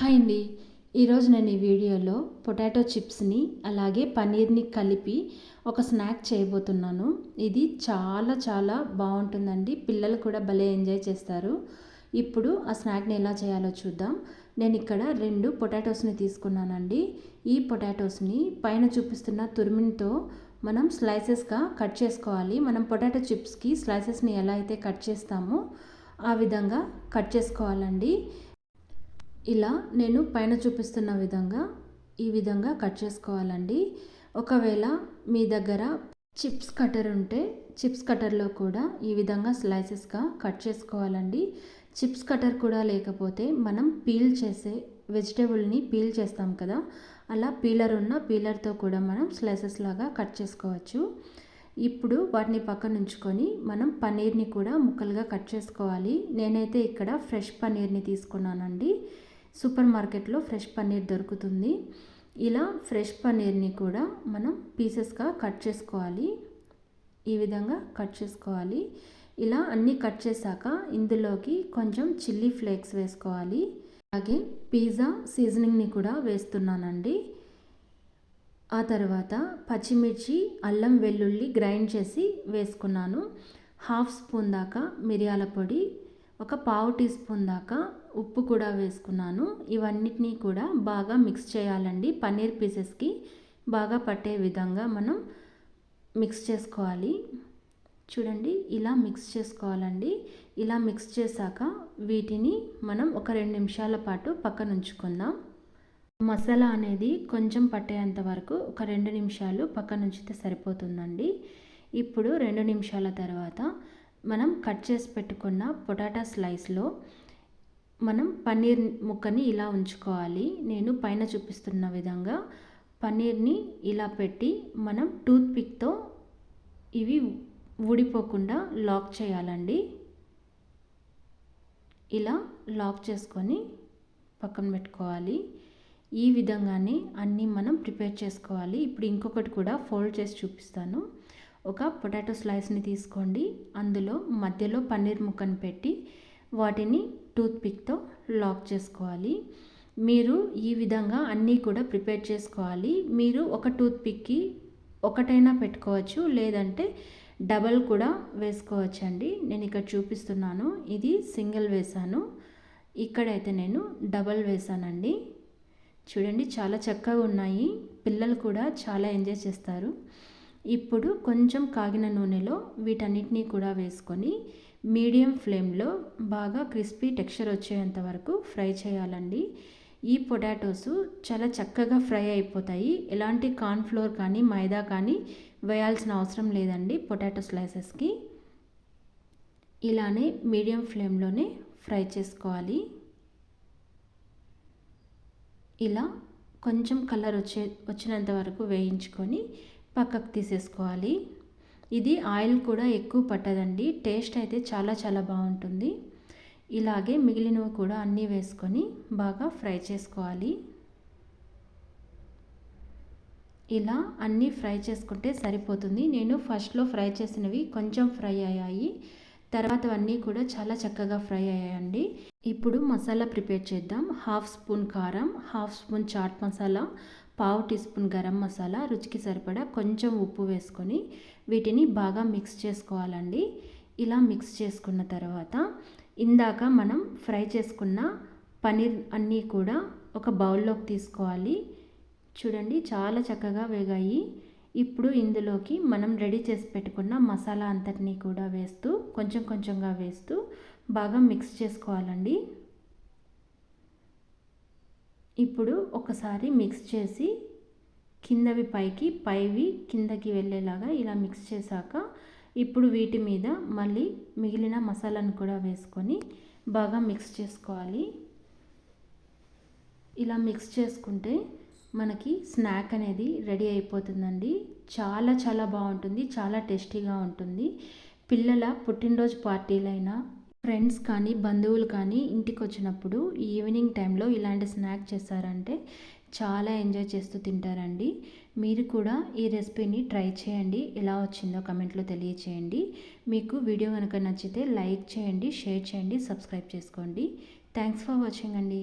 Hi అండి. ఈరోజు నేను ఈ వీడియోలో పొటాటో చిప్స్ని అలాగే పన్నీర్ని కలిపి ఒక స్నాక్ చేయబోతున్నాను. ఇది చాలా చాలా బాగుంటుందండి. పిల్లలు కూడా భలే ఎంజాయ్ చేస్తారు. ఇప్పుడు ఆ స్నాక్ని ఎలా చేయాలో చూద్దాం. నేను ఇక్కడ రెండు పొటాటోస్ని తీసుకున్నానండి. ఈ పొటాటోస్ని పైన చూపిస్తున్న తురిమిన్తో మనం స్లైసెస్గా కట్ చేసుకోవాలి. మనం పొటాటో చిప్స్కి స్లైసెస్ని ఎలా అయితే కట్ చేస్తామో ఆ విధంగా కట్ చేసుకోవాలండి. ఇలా నేను పైన చూపిస్తున్న విధంగా ఈ విధంగా కట్ చేసుకోవాలండి. ఒకవేళ మీ దగ్గర చిప్స్ కటర్ ఉంటే చిప్స్ కటర్లో కూడా ఈ విధంగా స్లైసెస్గా కట్ చేసుకోవాలండి. చిప్స్ కటర్ కూడా లేకపోతే మనం పీల్ చేసే వెజిటేబుల్ని పీల్ చేస్తాం కదా అలా పీలర్ ఉన్న పీలర్తో కూడా మనం స్లైసెస్ లాగా కట్ చేసుకోవచ్చు. ఇప్పుడు వాటిని పక్కన ఉంచుకొని మనం పన్నీర్ని కూడా ముక్కలుగా కట్ చేసుకోవాలి. నేనైతే ఇక్కడ ఫ్రెష్ పన్నీర్ని తీసుకున్నానండి. సూపర్ మార్కెట్లో ఫ్రెష్ పన్నీర్ దొరుకుతుంది. ఇలా ఫ్రెష్ పన్నీర్ని కూడా మనం పీసెస్గా కట్ చేసుకోవాలి. ఈ విధంగా కట్ చేసుకోవాలి. ఇలా అన్నీ కట్ చేశాక ఇందులోకి కొంచెం చిల్లీ ఫ్లేక్స్ వేసుకోవాలి. అలాగే పిజ్జా సీజనింగ్ని కూడా వేస్తున్నానండి. ఆ తర్వాత పచ్చిమిర్చి అల్లం వెల్లుల్లి గ్రైండ్ చేసి వేసుకున్నాను. హాఫ్ స్పూన్ దాకా మిరియాల పొడి ఒక పావు టీ స్పూన్ దాకా ఉప్పు కూడా వేసుకున్నాను. ఇవన్నిటినీ కూడా బాగా మిక్స్ చేయాలండి. పన్నీర్ పీసెస్కి బాగా పట్టే విధంగా మనం మిక్స్ చేసుకోవాలి. చూడండి ఇలా మిక్స్ చేసుకోవాలండి. ఇలా మిక్స్ చేశాక వీటిని మనం ఒక రెండు నిమిషాల పాటు పక్కన ఉంచుకుందాం. మసాలా అనేది కొంచెం పట్టేంత వరకు ఒక రెండు నిమిషాలు పక్కన ఉంచితే సరిపోతుందండి. ఇప్పుడు రెండు నిమిషాల తర్వాత మనం కట్ చేసి పెట్టుకున్న పొటాటా స్లైస్లో మనం పన్నీర్ ముక్కని ఇలా ఉంచుకోవాలి. నేను పైన చూపిస్తున్న విధంగా పన్నీర్ని ఇలా పెట్టి మనం టూత్ పిక్తో ఇవి ఊడిపోకుండా లాక్ చేయాలండి. ఇలా లాక్ చేసుకొని పక్కన పెట్టుకోవాలి. ఈ విధంగానే అన్నీ మనం ప్రిపేర్ చేసుకోవాలి. ఇప్పుడు ఇంకొకటి కూడా ఫోల్డ్ చేసి చూపిస్తాను. ఒక పొటాటో స్లైస్ని తీసుకోండి. అందులో మధ్యలో పన్నీర్ ముక్కను పెట్టి వాటిని టూత్పిక్తో లాక్ చేసుకోవాలి. మీరు ఈ విధంగా అన్నీ కూడా ప్రిపేర్ చేసుకోవాలి. మీరు ఒక టూత్పిక్కి ఒకటైనా పెట్టుకోవచ్చు లేదంటే డబల్ కూడా వేసుకోవచ్చు అండి నేను ఇక్కడ చూపిస్తున్నాను. ఇది సింగిల్ వేసాను ఇక్కడైతే నేను డబల్ వేసానండి చూడండి చాలా చక్కగా ఉన్నాయి. పిల్లలు కూడా చాలా ఎంజాయ్ చేస్తారు. ఇప్పుడు కొంచెం కాగిన నూనెలో వీటన్నిటినీ కూడా వేసుకొని మీడియం ఫ్లేమ్లో బాగా క్రిస్పీ టెక్స్చర్ వచ్చేంత వరకు ఫ్రై చేయాలండి. ఈ పొటాటోస్ చాలా చక్కగా ఫ్రై అయిపోతాయి. ఎలాంటి కార్న్ఫ్లోర్ కానీ మైదా కానీ వేయాల్సిన అవసరం లేదండి పొటాటో స్లైసెస్కి. ఇలానే మీడియం ఫ్లేమ్లోనే ఫ్రై చేసుకోవాలి. ఇలా కొంచెం కలర్ వచ్చే వచ్చినంత వరకు వేయించుకొని పక్కకు తీసేసుకోవాలి. ఇది ఆయిల్ కూడా ఎక్కువ పట్టదండి. టేస్ట్ అయితే చాలా చాలా బాగుంటుంది. ఇలాగే మిగిలినవి కూడా అన్నీ వేసుకొని బాగా ఫ్రై చేసుకోవాలి. ఇలా అన్నీ ఫ్రై చేసుకుంటే సరిపోతుంది. నేను ఫస్ట్లో ఫ్రై చేసినవి కొంచెం ఫ్రై అయ్యాయి. తర్వాత అన్నీ కూడా చాలా చక్కగా ఫ్రై అయ్యాయండి. ఇప్పుడు మసాలా ప్రిపేర్ చేద్దాం. హాఫ్ స్పూన్ కారం హాఫ్ స్పూన్ చాట్ మసాలా పావు టీ స్పూన్ గరం మసాలా రుచికి సరిపడా కొంచెం ఉప్పు వేసుకొని వీటిని బాగా మిక్స్ చేసుకోవాలండి. ఇలా మిక్స్ చేసుకున్న తర్వాత ఇందాక మనం ఫ్రై చేసుకున్న పనీర్ అన్నీ కూడా ఒక బౌల్లోకి తీసుకోవాలి. చూడండి చాలా చక్కగా వేగాయి. ఇప్పుడు ఇందులోకి మనం రెడీ చేసి పెట్టుకున్న మసాలా అంతటినీ కూడా వేస్తూ కొంచెం కొంచెంగా వేస్తూ బాగా మిక్స్ చేసుకోవాలండి. ఇప్పుడు ఒకసారి మిక్స్ చేసి కిందవి పైకి పైవి కిందకి వెళ్ళేలాగా ఇలా మిక్స్ చేశాక ఇప్పుడు వీటి మీద మళ్ళీ మిగిలిన మసాలాను కూడా వేసుకొని బాగా మిక్స్ చేసుకోవాలి. ఇలా మిక్స్ చేసుకుంటే మనకి స్నాక్ అనేది రెడీ అయిపోతుందండి. చాలా చాలా బాగుంటుంది. చాలా టేస్టీగా ఉంటుంది. పిల్లల పుట్టినరోజు పార్టీలైనా ఫ్రెండ్స్ కానీ బంధువులు కానీ ఇంటికి వచ్చినప్పుడు ఈవినింగ్ టైంలో ఇలాంటి స్నాక్ చేశారంటే చాలా ఎంజాయ్ చేస్తూ తింటారండి. మీరు కూడా ఈ రెసిపీని ట్రై చేయండి. ఎలా వచ్చిందో కమెంట్లో తెలియచేయండి. మీకు వీడియో కనుక నచ్చితే లైక్ చేయండి షేర్ చేయండి సబ్స్క్రైబ్ చేసుకోండి. థ్యాంక్స్ ఫర్ వాచింగ్ అండి.